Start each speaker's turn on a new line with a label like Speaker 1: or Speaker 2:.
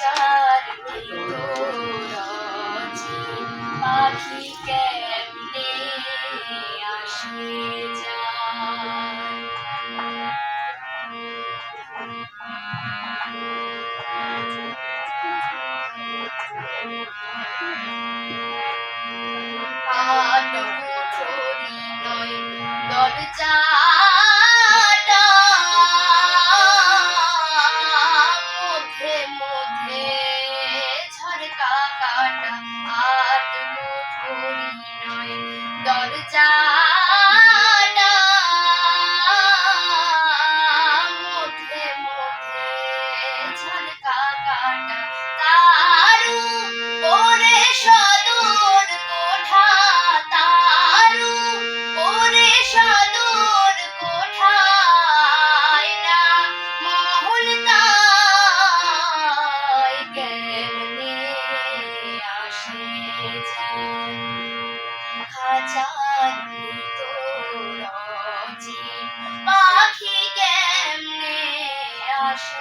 Speaker 1: চারিদিক পাখি কেমনে আসে যায়? পান কোঠরি নয় দরজা দরজা দেখা পাখি কেমনে আসে?